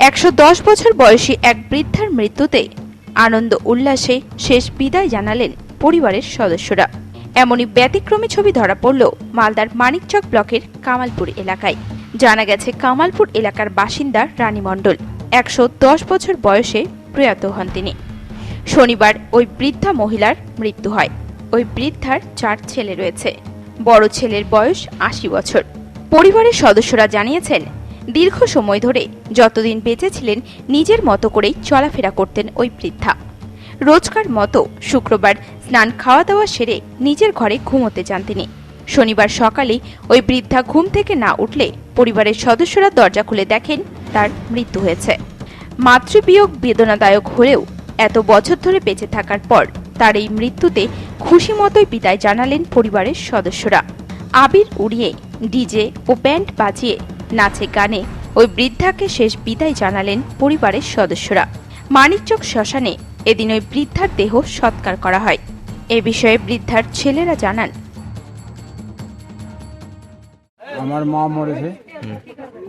একশো দশ বছর বয়সী এক বৃদ্ধার মৃত্যুতে আনন্দ উল্লাসে শেষ বিদায় জানালেন পরিবারের সদস্যরা। এমনই ব্যতিক্রমী ছবি ধরা পড়ল মালদার মানিকচক ব্লকের কামালপুর এলাকায়। জানা গেছে, কামালপুর এলাকার বাসিন্দা রানী মণ্ডল একশো দশ বছর বয়সে প্রয়াত হন তিনি। শনিবার ওই বৃদ্ধা মহিলার মৃত্যু হয়। ওই বৃদ্ধার চার ছেলে রয়েছে। বড় ছেলের বয়স আশি বছর। পরিবারের সদস্যরা জানিয়েছেন দীর্ঘ সময় ধরে যতদিন বেঁচে ছিলেন নিজের মতো করেই চলাফেরা করতেন ওই বৃদ্ধা। রোজকার মতো শুক্রবার স্নান খাওয়া দাওয়া সেরে নিজের ঘরে ঘুমোতে যান তিনি। শনিবার সকালে ওই বৃদ্ধা ঘুম থেকে না উঠলে পরিবারের সদস্যরা দরজা খুলে দেখেন তার মৃত্যু হয়েছে। মাতৃবিয়োগ বেদনাদায়ক হলেও এত বছর ধরে বেঁচে থাকার পর তার এই মৃত্যুতে খুশি মতোই বিদায় জানালেন পরিবারের সদস্যরা। আবির উড়িয়ে, ডিজে ও ব্যান্ড বাজিয়ে নাচে গানে। ওই বৃদ্ধাকে শেষ বিদায় জানালেন পরিবারের সদস্যরা। মানিকচক শ্মশানে এদিন ওই বৃদ্ধার দেহ সৎকার করা হয়। এ বিষয়ে বৃদ্ধার ছেলেরা জানান আমার মা মরেছে।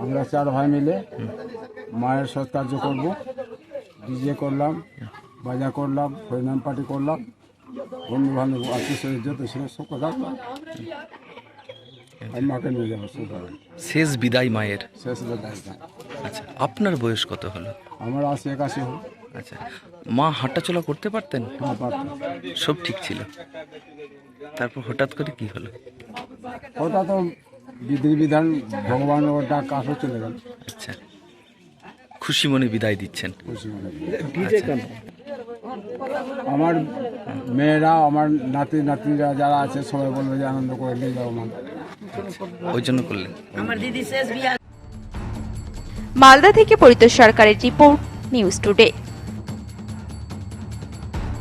আমরা চার ভাই মিলে মায়ের সৎকার্য করব। ডিজে করলাম বাজা করলাম হরিনাম পার্টি করলাম। বন্ধু বান্ধব আত্মীয় যত ছিল সব কথা। আর মাকে নিয়ে যাব সুতরাং শেষ বিদায় মায়ের? শেষ বেলায়। আচ্ছা আপনার বয়স কত হলো? আমার আশি একাশি হল। আচ্ছা মা হাঁটাচলা করতে পারতেন? হ্যাঁ পারতাম সব ঠিক ছিল। তারপর হঠাৎ করে কি হলো? ওটা তো বিধি বিধান ভগবান ডাক কাছে চলে গেল। আচ্ছা খুশি মনে বিদায় দিচ্ছেন? খুশি মনে আচ্ছা, আমার মেয়েরা আমার নাতি নাতিরা যারা আছে সবাই বলবে যে আনন্দ করে নিয়ে যাব মা। ওই জন্য করলেন। মালদা থেকে পরিতোষ সরকারের রিপোর্ট নিউজ টুডে।